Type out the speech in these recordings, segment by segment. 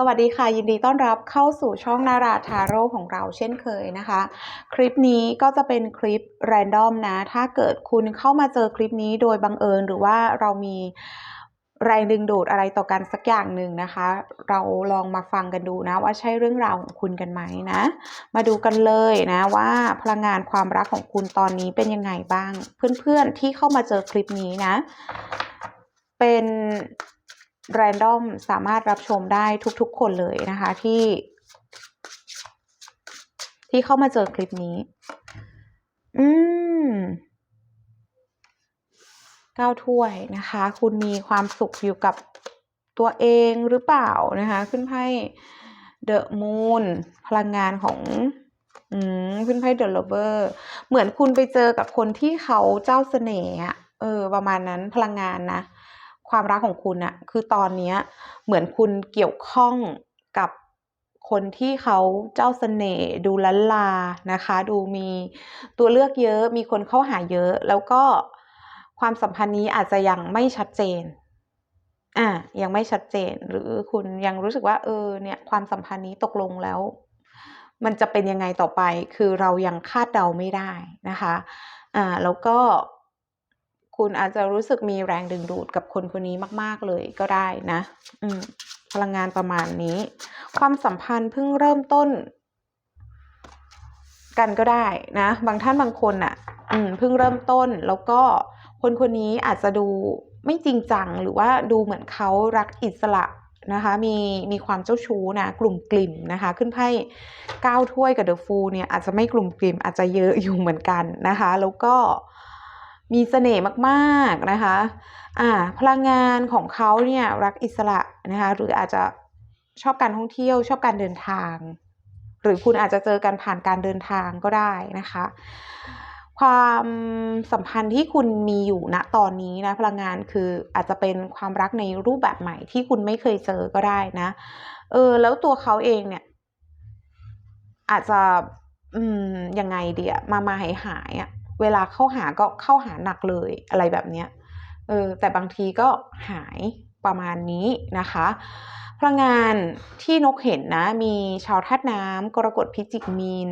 สวัสดีค่ะ ยินดีต้อนรับเข้าสู่ช่องนาราทาโร่ของเราเช่นเคยนะคะ คลิปนี้ก็จะเป็นคลิปแรนดอมนะ ถ้าเกิดคุณเข้ามาเจอคลิปนี้โดยบังเอิญหรือว่าเรามีแรงดึงดูดอะไรต่อกันสักอย่างหนึ่งนะคะ เราลองมาฟังกันดูนะว่าใช่เรื่องราวของคุณกันไหมนะ มาดูกันเลยนะว่าพลังงานความรักของคุณตอนนี้เป็นยังไงบ้าง เพื่อนๆที่เข้ามาเจอคลิปนี้นะ เป็น แรนดอมสามารถรับชมได้ทุกๆ คนเลยนะคะที่ ที่เข้ามาเจอคลิปนี้ อืมเก้าถ้วยนะคะ คุณมีความสุขอยู่กับตัวเองหรือเปล่านะคะ ขึ้นไพ่เดอะมูนพลังงานของอืมขึ้นไพ่เดอะ o เ e อร์เหมือนคุณไปเจอกับคนที่เขาเจ้าเสน่ห์อะเออ ประมาณนั้นพลังงานนะ ความรักของคุณอะคือตอนเนี้ยเหมือนคุณเกี่ยวข้องกับคนที่เขาเจ้าเสน่ห์ดูลันลานะคะ ดูมีตัวเลือกเยอะมีคนเข้าหาเยอะ แล้วก็ความสัมพันธ์นี้อาจจะยังไม่ชัดเจนอะยังไม่ชัดเจนหรือคุณยังรู้สึกว่า เออเนี่ยความสัมพันธ์นี้ตกลงแล้ว มันจะเป็นยังไงต่อไป คือเรายังคาดเดาไม่ได้นะคะอ่าแล้วก็ คุณอาจจะรู้สึกมีแรงดึงดูดกับคนคนนี้มาก ๆ เลยก็ได้นะอืพลังงานประมาณนี้ ความสัมพันธ์เพิ่งเริ่มต้น กันก็ได้นะ บางท่านบางคนอะอืมเพิ่งเริ่มต้นแล้วก็คนคนนี้อาจจะดูไม่จริงจังหรือว่าดูเหมือนเขารักอิสระนะคะมีมีความเจ้าชู้นะกลุ่มกลิ่มนะคะ ขึ้นไพ่ก้าถ้วยกับเดอะฟูเนี่ยอาจจะไม่กลุ่มกลิ่มอาจจะเยอะอยู่เหมือนกันนะคะ แล้วก็ มีเสน่ห์มากๆนะคะอ่าพลังงานของเขาเนี่ยรักอิสระนะคะหรืออาจจะชอบการท่องเที่ยวชอบการเดินทาง หรือคุณอาจจะเจอกันผ่านการเดินทางก็ได้นะคะ ความสัมพันธ์ที่คุณมีอยู่ณตอนนี้นะพลังงานคืออาจจะเป็นความรักในรูปแบบใหม่ที่คุณไม่เคยเจอก็ได้นะเออแล้วตัวเขาเองเนี่ย อาจจะ อืมยังไงเดียมามาหายหายอะ เวลาเข้าหาก็เข้าหาหนักเลยอะไรแบบเนี้ยเออแต่บางทีก็หายประมาณนี้นะคะ พลังงานที่นกเห็นนะ มีชาวธาตุน้ำกรกฎพิจิกมีน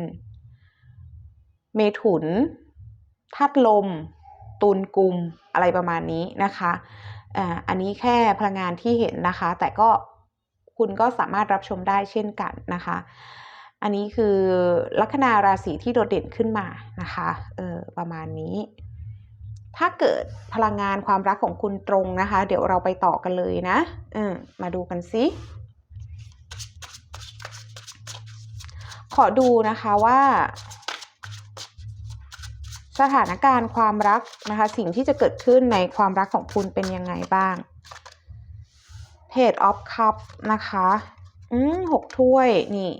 เมถุนธาตุลม ตุลกุมอะไรประมาณนี้นะคะอ่าอันนี้แค่พลังงานที่เห็นนะคะ แต่ก็คุณก็สามารถรับชมได้เช่นกันนะคะ อันนี้คือลัคนาราศีที่โดดเด่นขึ้นมานะคะเออประมาณนี้ ถ้าเกิดพลังงานความรักของคุณตรงนะคะ เดี๋ยวเราไปต่อกันเลยนะเออมาดูกันซิขอดูนะคะว่าสถานการณ์ความรักนะคะ สิ่งที่จะเกิดขึ้นในความรักของคุณเป็นยังไงบ้าง Page of Cup นะคะ อืมหกถ้วยนี่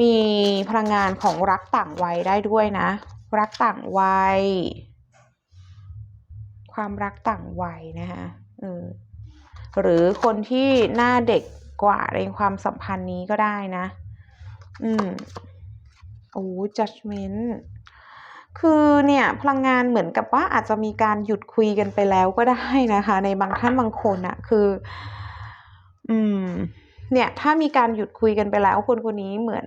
มีพลังงานของรักต่างวัยได้ด้วยนะ รักต่างวัย ความรักต่างวัยนะคะหรือคนที่หน้าเด็กกว่าในความสัมพันธ์นี้ก็ได้นะ อืมโอ้ judgment คือเนี่ยพลังงานเหมือนกับว่าอาจจะมีการหยุดคุยกันไปแล้วก็ได้นะคะ ในบางท่านบางคนอะคือ อืม เนี่ยถ้ามีการหยุดคุยกันไปแล้วคนคนนี้เหมือน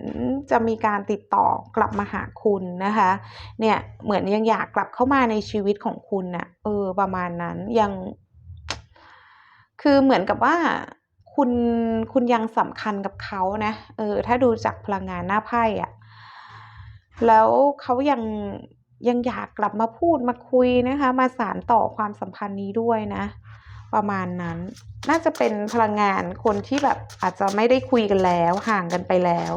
จะมีการติดต่อกลับมาหาคุณนะคะเนี่ยเหมือนยังอยากกลับเข้ามาในชีวิตของคุณน่ะเออประมาณนั้นยัง คือเหมือนกับว่าคุณคุณยังสำคัญกับเขานะเออถ้าดูจากพลังงานหน้าไพ่อะแล้วเขายังยังอยากกลับมาพูดมาคุยนะคะ มาสานต่อความสัมพันธ์นี้ด้วยนะ ประมาณนั้น น่าจะเป็นพลังงานคนที่แบบอาจจะไม่ได้คุยกันแล้ว ห่างกันไปแล้ว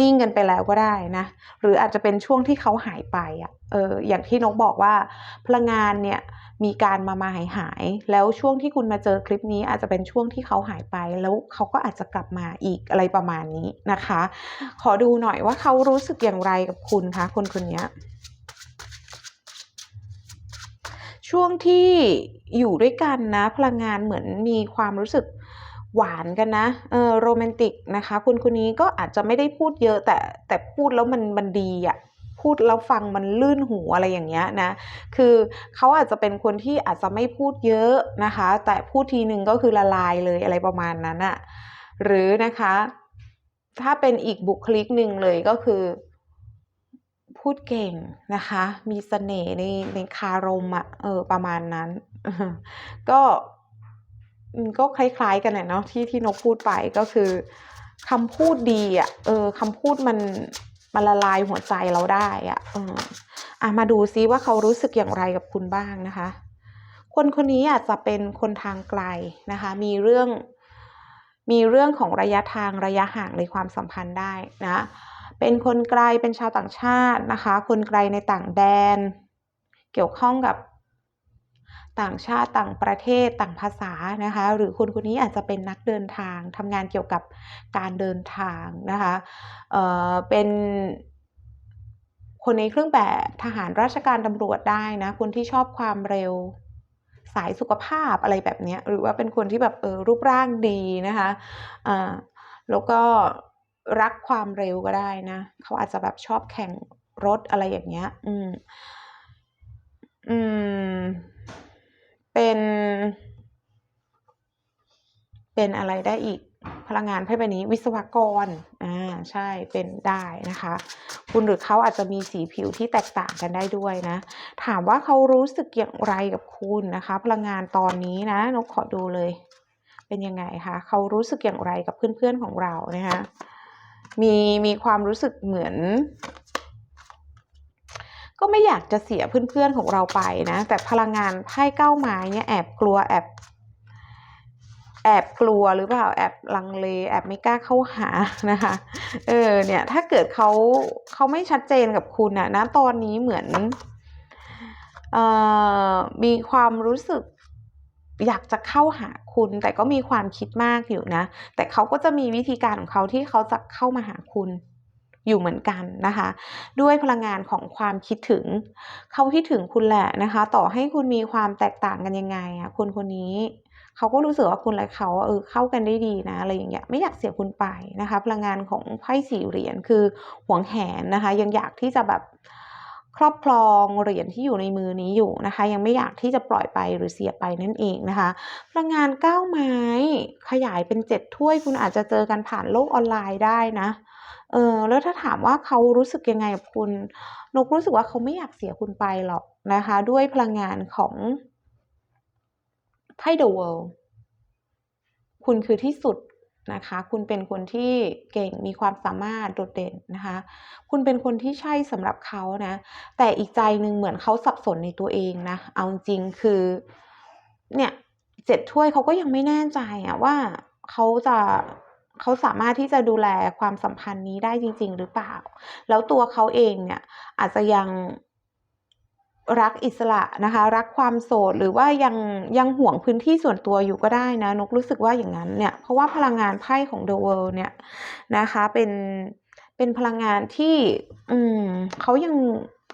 นิ่งกันไปแล้วก็ได้นะ หรืออาจจะเป็นช่วงที่เขาหายไปอะ่ะเอออย่างที่นกบอกว่าพลังงานเนี่ยมีการมามาหายหาย แล้วช่วงที่คุณมาเจอคลิปนี้อาจจะเป็นช่วงที่เขาหายไปแล้วเขาก็อาจจะกลับมาอีกอะไรประมาณนี้นะคะ ขอดูหน่อยว่าเขารู้สึกอย่างไรกับคุณคะคนคนนี้ ช่วงที่อยู่ด้วยกันนะ พลังงานเหมือนมีความรู้สึกหวานกันนะเออโรแมนติกนะคะ คุณคนนี้ก็อาจจะไม่ได้พูดเยอะแต่แต่พูดแล้วมันมันดีอะ่ะพูดแล้วฟังมันลื่นหูอะไรอย่างเงี้ยนะ คือเขาอาจจะเป็นคนที่อาจจะไม่พูดเยอะนะคะ แต่พูดทีหนึ่งก็คือละลายเลยอะไรประมาณนั้นอะ่ะหรือนะคะ ถ้าเป็นอีกบุคลิกหนึ่งเลยก็คือ พูดเก่งนะคะ มีเสน่ห์ในในคารมอะเออประมาณนั้น ก็ก็คล้ายๆกันแหละเนาะที่ที่นกพูดไปก็คือคำพูดดีอะเออคำพูดมันมันละลายหัวใจเราได้อะเอออะมาดูซิว่าเขารู้สึกอย่างไรกับคุณบ้างนะคะ คนคนนี้อาจจะเป็นคนทางไกลนะคะ มีเรื่องมีเรื่องของระยะทางระยะห่างในความสัมพันธ์ได้นะ เป็นคนไกลเป็นชาวต่างชาตินะคะ คนไกลในต่างแดน เกี่ยวข้องกับต่างชาติต่างประเทศต่างภาษานะคะ หรือคนคนนี้อาจจะเป็นนักเดินทางทำงานเกี่ยวกับการเดินทางนะคะเออเป็นคนในเครื่องแบบทหารราชการตำรวจได้นะคนที่ชอบความเร็วสายสุขภาพอะไรแบบนี้หรือว่าเป็นคนที่แบบเออรูปร่างดีนะคะอ่าแล้วก็ รักความเร็วก็ได้นะ เขาอาจจะแบบชอบแข่งรถอะไรอย่างเงี้ย อืม อืม เป็น เป็นอะไรได้อีก พลังงานไพ่ใบนี้ วิศวกร อ่า ใช่ เป็นได้นะคะ คุณหรือเขาอาจจะมีสีผิวที่แตกต่างกันได้ด้วยนะ ถามว่าเขารู้สึกอย่างไรกับคุณนะคะ พลังงานตอนนี้นะ นกขอดูเลย เป็นยังไงคะ เขารู้สึกอย่างไรกับเพื่อนๆของเรานะคะ มีมีความรู้สึกเหมือน ก็ไม่อยากจะเสียเพื่อนๆของเราไปนะ แต่พลังงานไพ่เก้าไม้เนี่ยแอบกลัวแอบแอบกลัวหรือเปล่าแอบลังเลแอบไม่กล้าเข้าหานะคะเออเนี่ยถ้าเกิดเขาเขาไม่ชัดเจนกับคุณนะนะตอนนี้เหมือนเอ่อมีความรู้สึก อยากจะเข้าหาคุณ แต่ก็มีความคิดมากอยู่นะ แต่เขาก็จะมีวิธีการของเขาที่เขาจะเข้ามาหาคุณอยู่เหมือนกันนะคะ ด้วยพลังงานของความคิดถึง เขาคิดถึงคุณแหละนะคะ ต่อให้คุณมีความแตกต่างกันยังไงอะคนคนนี้เขาก็รู้สึกว่าคุณและเขาเออเข้ากันได้ดีนะอะไรอย่างเงี้ยไม่อยากเสียคุณไปนะคะ พลังงานของไพ่สี่เหรียญคือหวงแหนนะคะ ยังอยากที่จะแบบ ครอบครองเหรียญที่อยู่ในมือนี้อยู่นะคะ ยังไม่อยากที่จะปล่อยไปหรือเสียไปนั่นเองนะคะ พลังงานเก้าไม้ ขยายเป็นเจ็ดถ้วย คุณอาจจะเจอกันผ่านโลกออนไลน์ได้นะเออแล้วถ้าถามว่าเขารู้สึกยังไงกับคุณนกรู้สึกว่าเขาไม่อยากเสียคุณไปหรอกนะคะ ด้วยพลังงานของไพ่ The World คุณคือที่สุด นะคะ คุณเป็นคนที่เก่งมีความสามารถโดดเด่นนะคะ คุณเป็นคนที่ใช่สำหรับเขานะ แต่อีกใจหนึ่งเหมือนเขาสับสนในตัวเองนะ เอาจริงคือ เนี่ยเจ็ดถ้วยเขาก็ยังไม่แน่ใจอะว่าเขาจะเขาสามารถที่จะดูแลความสัมพันธ์นี้ได้จริง ๆ หรือเปล่า แล้วตัวเขาเองเนี่ยอาจจะยัง รักอิสระนะคะ รักความโสดหรือว่ายังยังห่วงพื้นที่ส่วนตัวอยู่ก็ได้นะนกรู้สึกว่าอย่างนั้นเนี่ยเพราะว่าพลังงานไพ่ของ The World เนี่ยนะคะเป็นเป็นพลังงานที่อืมเขายัง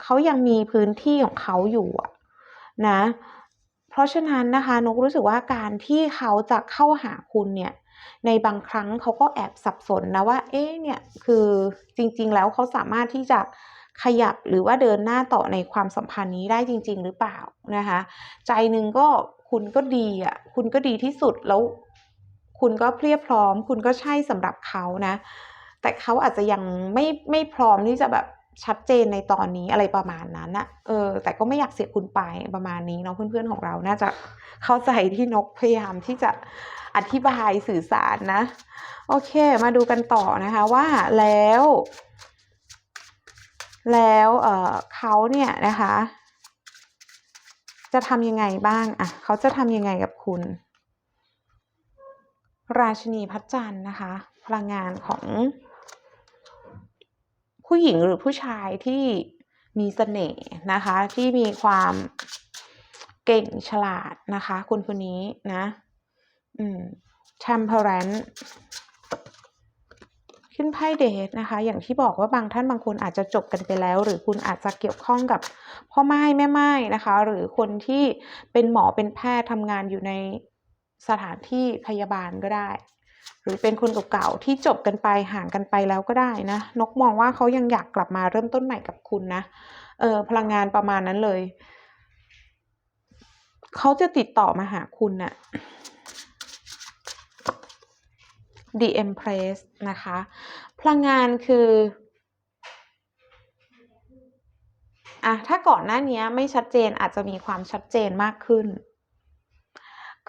เขายังมีพื้นที่ของเขาอยู่นะ เพราะฉะนั้นนะคะนกรู้สึกว่าการที่เขาจะเข้าหาคุณเนี่ยในบางครั้งเขาก็แอบสับสนนะว่า เอ๊ะเนี่ยคือจริง ๆ แล้วเขาสามารถที่จะ ขยับหรือว่าเดินหน้าต่อในความสัมพันธ์นี้ได้จริง ๆ หรือเปล่านะคะ ใจหนึ่งก็คุณก็ดีอะคุณก็ดีที่สุดแล้ว คุณก็เพียบพร้อม คุณก็ใช่สำหรับเขานะ แต่เขาอาจจะยังไม่ไม่พร้อมที่จะแบบชัดเจนในตอนนี้อะไรประมาณนั้นอะเออ แต่ก็ไม่อยากเสียคุณไปประมาณนี้เนาะเพื่อนๆของเราน่าจะเข้าใจที่นกพยายามที่จะอธิบายสื่อสารนะ โอเค มาดูกันต่อนะคะว่าแล้ว แล้วเเขาเนี่ยนะคะ จะทำยังไงบ้างอะเขาจะทำยังไงกับคุณ ราชินีพัดจันนะคะ พลังงานของ ผู้หญิงหรือผู้ชายที่มีเสน่ห์นะคะ ที่มีความเก่งฉลาดนะคะคนคนนี้นะ อืม temperance ขึ้นไพ่เดทนะคะ อย่างที่บอกว่าบางท่านบางคนอาจจะจบกันไปแล้ว หรือคุณอาจจะเกี่ยวข้องกับพ่อไม้แม่ไม้นะคะ หรือคนที่เป็นหมอเป็นแพทย์ทำงานอยู่ในสถานที่พยาบาลก็ได้ หรือเป็นคนเก่าๆที่จบกันไปห่างกันไปแล้วก็ได้นะ นกมองว่าเขายังอยากกลับมาเริ่มต้นใหม่กับคุณนะเออพลังงานประมาณนั้นเลยเขาจะติดต่อมาหาคุณน่ะ The Empress นะคะ พลังงานคืออะถ้าก่อนหน้านี้ไม่ชัดเจนอาจจะมีความชัดเจนมากขึ้น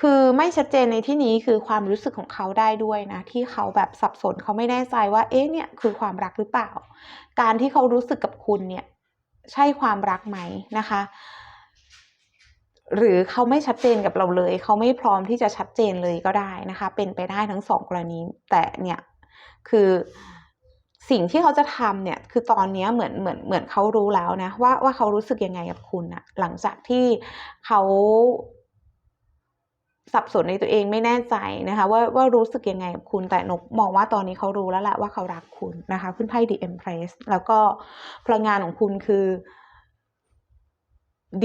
คือไม่ชัดเจนในที่นี้คือความรู้สึกของเขาได้ด้วยนะ ที่เขาแบบสับสนเขาไม่แน่ใจว่า เอ๊ะเนี่ยคือความรักหรือเปล่า การที่เขารู้สึกกับคุณเนี่ย ใช่ความรักไหมนะคะ หรือเขาไม่ชัดเจนกับเราเลย เขาไม่พร้อมที่จะชัดเจนเลยก็ได้นะคะ เป็นไปได้ทั้งสองกรณี แต่เนี่ยคือสิ่งที่เขาจะทำเนี่ยคือตอนนี้เหมือนเหมือนเหมือนเขารู้แล้วนะว่าว่าเขารู้สึกยังไงกับคุณอะหลังจากที่เขาสับสนในตัวเองไม่แน่ใจนะคะ ว่าว่ารู้สึกยังไงกับคุณแต่นกมองว่าตอนนี้เขารู้แล้วแหละว่าเขารักคุณนะคะ ขึ้นไพ่ The Empress แล้วก็พลังงานของคุณคือ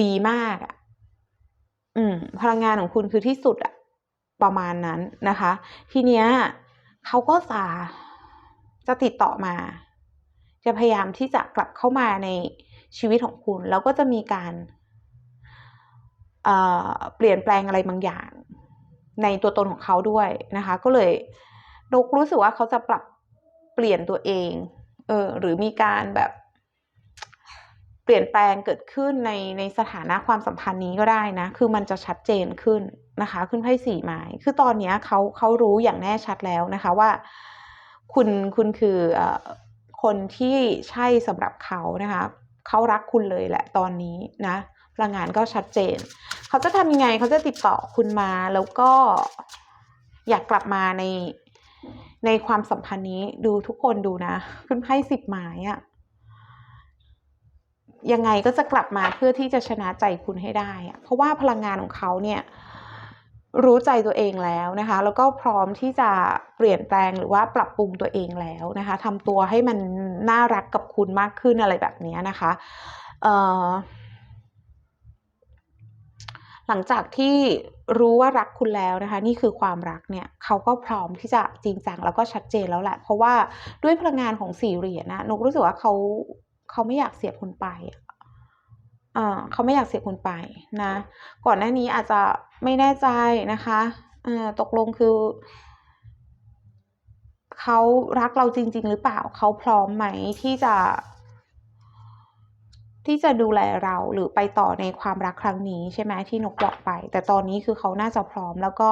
ดีมากอะ อืมพลังงานของคุณคือที่สุดอะประมาณนั้นนะคะ ทีเนี้ยเขาก็จะจะติดต่อมา จะพยายามที่จะกลับเข้ามาในชีวิตของคุณ แล้วก็จะมีการเปลี่ยนแปลงอะไรบางอย่าง ในตัวตนของเขาด้วยนะคะ ก็เลยนกรู้สึกว่าเขาจะปรับเปลี่ยนตัวเอง เออ หรือมีการแบบ เปลี่ยนแปลงเกิดขึ้นในในสถานะความสัมพันธ์นี้ก็ได้นะ คือมันจะชัดเจนขึ้นนะคะ ขึ้นไพ่สี่ไม้คือตอนนี้เขาเขารู้อย่างแน่ชัดแล้วนะคะว่า คุณคุณคือคนที่ใช่สำหรับเขานะคะเขารักคุณเลยแหละตอนนี้นะพลังงานก็ชัดเจน เขาจะทำยังไงเขาจะติดต่อคุณมาแล้วก็อยากกลับมาในในความสัมพันธ์นี้ดูทุกคนดูนะขึ้นไพ่สิบไม้อะ ยังไงก็จะกลับมาเพื่อที่จะชนะใจคุณให้ได้ เพราะว่าพลังงานของเขาเนี่ยรู้ใจตัวเองแล้วนะคะ แล้วก็พร้อมที่จะเปลี่ยนแปลงหรือว่าปรับปรุงตัวเองแล้วนะคะทำตัวให้มันน่ารักกับคุณมากขึ้นอะไรแบบนี้นะคะหลังจากที่รู้ว่ารักคุณแล้วนะคะ นี่คือความรักเนี่ยเขาก็พร้อมที่จะจริงจังแล้วก็ชัดเจนแล้วแหละ เพราะว่าด้วยพลังงานของสี่เหรียญนะนกรู้สึกว่าเขา เขาไม่อยากเสียคุณไปเขาไม่อยากเสียคุณไปนะ ก่อนหน้านี้อาจจะไม่แน่ใจนะคะตกลงคือเขารักเราจริง ๆ หรือเปล่า เขาพร้อมไหมที่จะ ที่จะดูแลเราหรือไปต่อในความรักครั้งนี้ใช่ไหมที่นกบอกไป แต่ตอนนี้คือเขาน่าจะพร้อมแล้วก็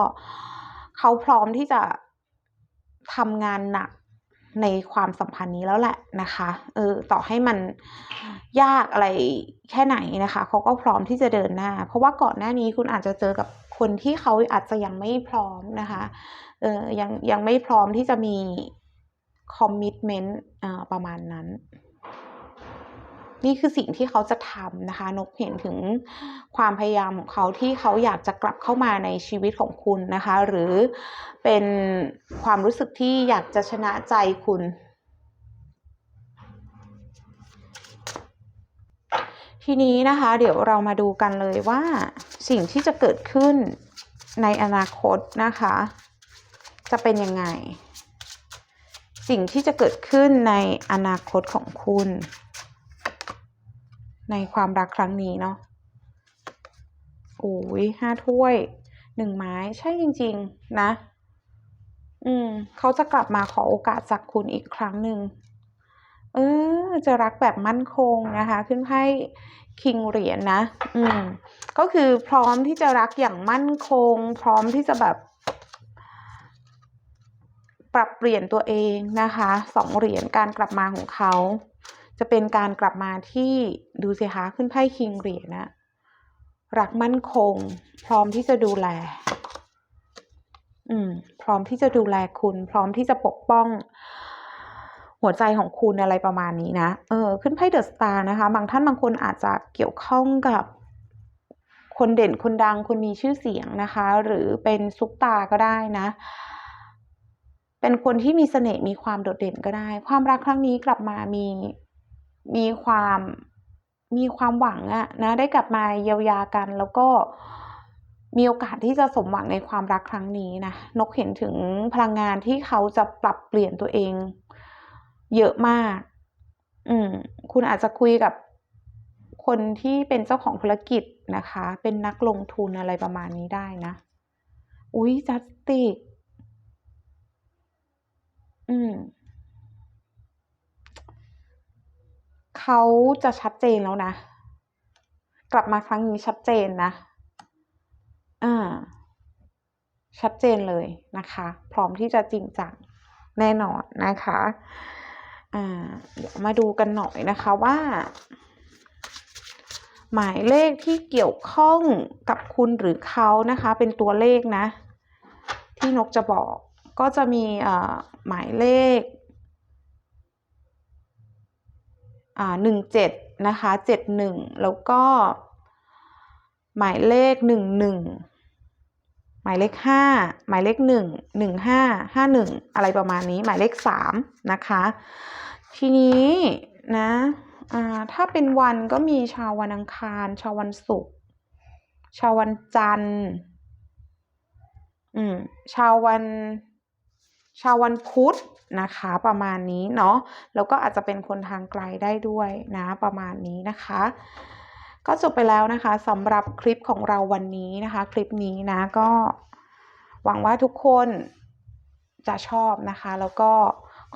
เขาพร้อมที่จะทำงานหนัก ในความสัมพันธ์นี้แล้วแหละนะคะเออต่อให้มันยากอะไรแค่ไหนนะคะเขาก็พร้อมที่จะเดินหน้า เพราะว่าก่อนหน้านี้คุณอาจจะเจอกับคนที่เขาอาจจะยังไม่พร้อมนะคะเออยังยังไม่พร้อมที่จะมีคอมมิชเมนต์ประมาณนั้น นี่คือสิ่งที่เขาจะทำนะคะ นกเห็นถึงความพยายามของเขาที่เขาอยากจะกลับเข้ามาในชีวิตของคุณนะคะ หรือเป็นความรู้สึกที่อยากจะชนะใจคุณทีนี้นะคะ เดี๋ยวเรามาดูกันเลยว่าสิ่งที่จะเกิดขึ้นในอนาคตนะคะ จะเป็นยังไง สิ่งที่จะเกิดขึ้นในอนาคตของคุณ ในความรักครั้งนี้เนาะโอ้ยห้าถ้วยหนึ่งไม้ใช่จริง ๆ นะ อืม เขาจะกลับมาขอโอกาสจากคุณอีกครั้งหนึ่งเออ จะรักแบบมั่นคงนะคะ ขึ้นให้คิงเหรียญนนะอืม ก็คือพร้อมที่จะรักอย่างมั่นคง พร้อมที่จะแบบ ปรับเปลี่ยนตัวเองนะคะสองเหรียญการกลับมาของเขา จะเป็นการกลับมาที่ดูสิคะขึ้นไพ่คิงเหรียญนะรักมั่นคง พร้อมที่จะดูแล อืม พร้อมที่จะดูแลคุณ พร้อมที่จะปกป้อง หัวใจของคุณอะไรประมาณนี้นะเออ ขึ้นไพ่เดอะสตาร์นะคะ บางท่านบางคนอาจจะเกี่ยวข้องกับ คนเด่นคนดังคนมีชื่อเสียงนะคะ หรือเป็นซุปตาก็ได้นะเป็นคนที่มีเสน่ห์มีความโดดเด่นก็ได้ ความรักครั้งนี้กลับมามี มีความมีความหวังอะนะได้กลับมาเยียวยากัน แล้วก็มีโอกาสที่จะสมหวังในความรักครั้งนี้นะนกเห็นถึงพลังงานที่เขาจะปรับเปลี่ยนตัวเอง เยอะมาก อืม คุณอาจจะคุยกับคนที่เป็นเจ้าของธุรกิจนะคะ เป็นนักลงทุนอะไรประมาณนี้ได้นะ อุ้ยจัสติก อืม เขาจะชัดเจนแล้วนะ กลับมาครั้งนี้ชัดเจนนะ อ่า ชัดเจนเลยนะคะ พร้อมที่จะจริงจังแน่นอนนะคะ อ่า เดี๋ยวมาดูกันหน่อยนะคะว่า หมายเลขที่เกี่ยวข้องกับคุณหรือเขานะคะ เป็นตัวเลขนะ ที่นกจะบอกก็จะมีอ่าหมายเลข อ่า17นะคะ71แล้วก็ หมายเลข11หมายเลข5หมายเลข1 15 51อะไรประมาณนี้หมายเลข3นะคะ ทีนี้นะอ่าถ้าเป็นวันก็มีชาววันอังคาร ชาววันศุกร์ชาววันจันทร์อืมชาววัน ชาววันพุธนะคะประมาณนี้เนาะแล้วก็อาจจะเป็นคนทางไกลได้ด้วยนะประมาณนี้นะคะ ก็จบไปแล้วนะคะสำหรับคลิปของเราวันนี้นะคะ คลิปนี้นะก็หวังว่าทุกคนจะชอบนะคะ แล้วก็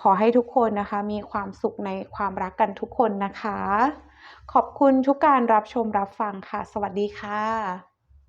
ขอให้ทุกคนนะคะ มีความสุขในความรักกันทุกคนนะคะ ขอบคุณทุกการรับชมรับฟังค่ะ สวัสดีค่ะ